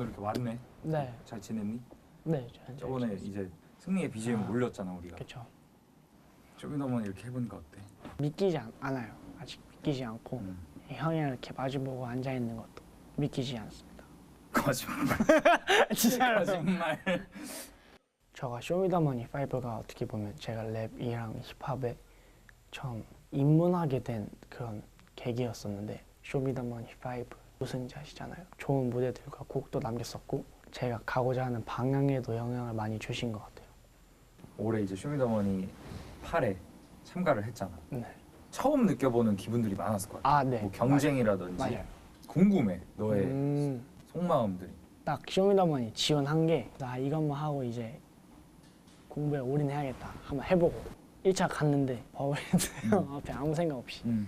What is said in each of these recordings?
오늘 이렇게 왔네. 네, 잘 지냈니? 네. 저- 저- 저번에 이제 승리의 BGM 아. 올렸잖아 우리가. 그쵸. 쇼미더머니 이렇게 해보니까 어때? 믿기지 않, 않아요. 아직 믿기지 않고 음. 형이랑 이렇게 마주보고 앉아 있는 것도 믿기지 않습니다. 거짓말. 진짜로. 거짓말. 저가 쇼미더머니 5가 어떻게 보면 제가 랩이랑 힙합에 처음 입문하게 된 그런 계기였었는데 쇼미더머니 5 우승자시잖아요. 좋은 무대들과 곡도 남겼었고 제가 가고자 하는 방향에도 영향을 많이 주신 것 같아요. 올해 이제 쇼미더머니 8에 참가를 했잖아. 네. 처음 느껴보는 기분들이 많았을 것 같아. 아, 네. 뭐 경쟁이라든지 맞아요. 궁금해 너의 음, 속마음들이. 딱 쇼미더머니 지원한 게 나 이것만 하고 이제 공부에 올인해야겠다. 한번 해보고 1차 갔는데 버블랜드 형 앞에 아무 생각 없이 음.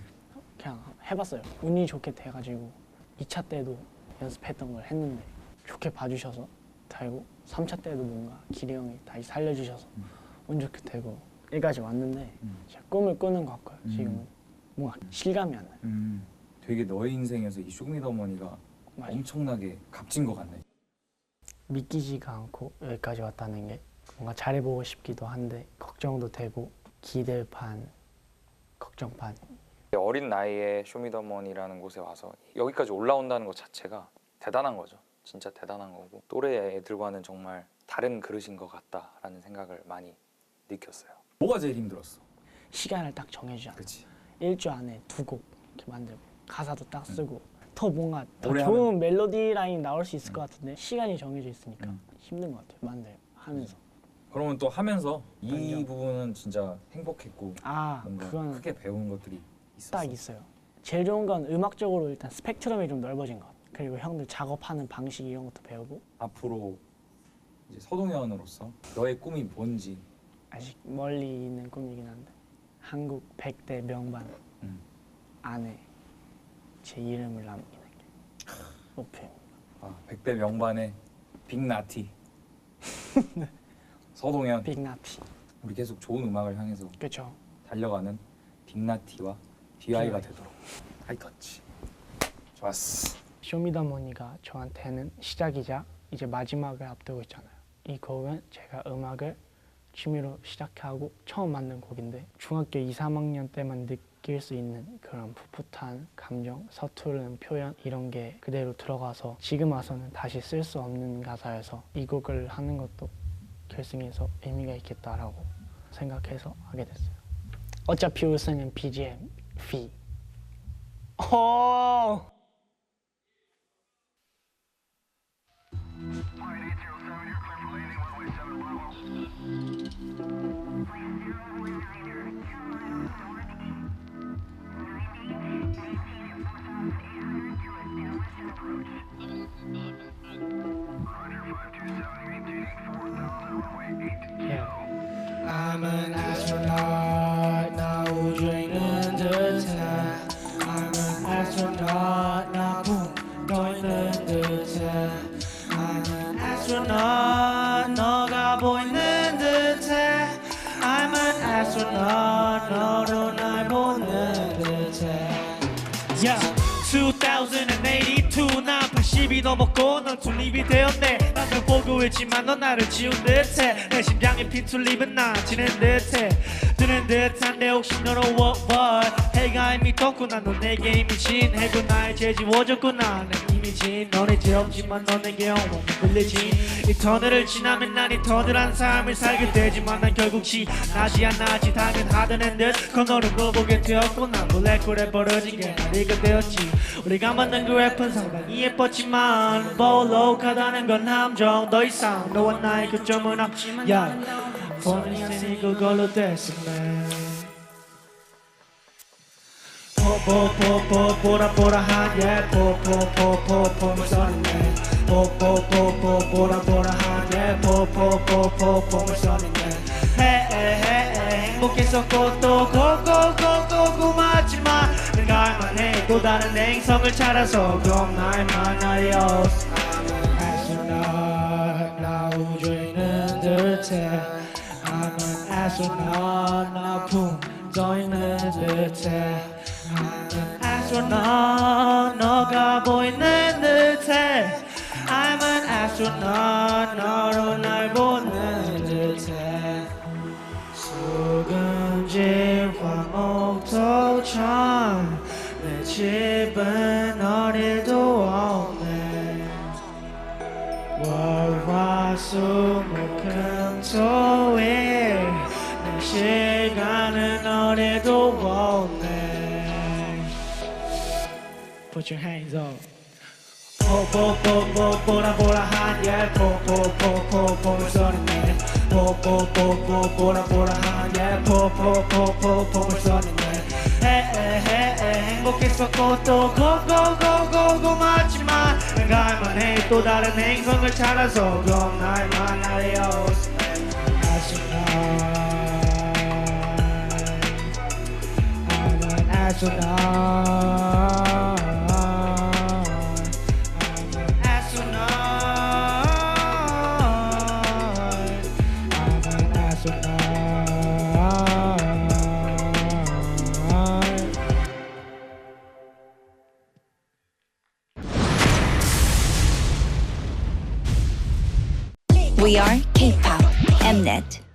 그냥 해봤어요. 운이 좋게 돼가지고 2차 때도 연습했던 걸 했는데 좋게 봐주셔서 되고 3차 때도 뭔가 기리 형이 다시 살려주셔서 음. 운 좋게 되고 여기까지 왔는데 음. 제가 꿈을 꾸는 것 같고요. 음. 지금은 뭔가 실감이 안 나요. 음. 되게 너의 인생에서 이 쇼미더머니가 맞아요. 엄청나게 값진 것 같네. 믿기지가 않고 여기까지 왔다는 게 뭔가 잘해보고 싶기도 한데 걱정도 되고 기대 반 걱정 반 어린 나이에 쇼미더머니라는 곳에 와서 여기까지 올라온다는 것 자체가 대단한 거죠. 진짜 대단한 거고 또래 애들과는 정말 다른 그릇인 것 같다라는 생각을 많이 느꼈어요. 뭐가 제일 힘들었어? 시간을 딱 정해주지 않아요. 그렇지. 일주 안에 두 곡 이렇게 만들고 가사도 딱 쓰고 더 뭔가 더 좋은 멜로디 라인 나올 수 있을 것 같은데 시간이 정해져 있으니까 음. 힘든 것 같아요 만들 하면서 그러면 또 하면서 이. 부분은 진짜 행복했고 아 뭔가 그건 크게 배운 것들이. 딱 있어요. 제일 좋은 건 음악적으로 일단 스펙트럼이 좀 넓어진 것. 그리고 형들 작업하는 방식 이런 것도 배우고. 앞으로 이제 서동현으로서 너의 꿈이 뭔지. 아직 멀리 있는 꿈이긴 한데. 한국 100대 명반 음. 안에 제 이름을 남기는 게. 목표입니다 아, 100대 명반의 빅나티. 서동현. 빅나티. 우리 계속 좋은 음악을 향해서 그렇죠 달려가는 빅나티와 DI가 DI. 되도록 하이터치 좋았어 쇼미더머니가 저한테는 시작이자 이제 마지막을 앞두고 있잖아요. 이 곡은 제가 음악을 취미로 시작하고 처음 만든 곡인데 중학교 2, 3학년 때만 느낄 수 있는 그런 풋풋한 감정, 서투른 표현 이런 게 그대로 들어가서 지금 와서는 다시 쓸 수 없는 가사여서 이 곡을 하는 것도 결승에서 의미가 있겠다라고 생각해서 하게 됐어요. 어차피 우승은 BGM fee. 오! Yeah. I'm an astronaut astronaut 너가 보이는 듯해 I'm an astronaut 너로 30이 넘었고 넌 툴립이 되었네. 나도 보고 있지만 넌 나를 지운 듯해. 내 심장에 핀 툴립은 나 지는 듯해. 드는 듯한데 혹시 너는 what what 해가 이미 떴고 난넌 내게 이미 진 해고 나의 재지워졌구나. 난 이미 진. 너네 지없지만 너 내게 영원히 끌리지. 이 터널을 지나면 난이 터널한 삶을 살게 되지만 난 결국 지나지 않나지. 당연하던 듯 건너는 거 보게 되었고 난 몰래 꿀에 벌어지게 나리가 되었지. 우리가 만난 그 랩은 상당히 예뻤지만 볼록하다는 건 함정 더 이상. 너와 나의 교점은 없지만 야 있으니 그걸로 됐으네 포포포포 보라 보라한 예 포포포포포 물소리네. 포포포포 보라 보라한 예 포포포포포 물소리네. 헤헤헤 행복했었고 또 내가 할만해 또 다른 행성을 찾아서 그럼 날 만나요 I'm an astronaut 나 우주에 있는 듯해. I'm an astronaut 나붕떠 있는 듯해. I'm an astronaut 너가 보이는 듯해. I'm an astronaut 너로 날 보는 듯해. 수금질 황옥토천 내 집은 어디도 없네 월화수목금 토일 내 시간은 어디도 없네 Put your hands up 포포포포 보라 보라 한예 포포포포 보물 소리네 포포포포 보라 보라 한예 포포포포 보 또 고고고고고 맞지만 난 갈만해. 또 다른 행성을 찾아서 그럼 날 만나요 I'm an astronaut We are K-pop Mnet.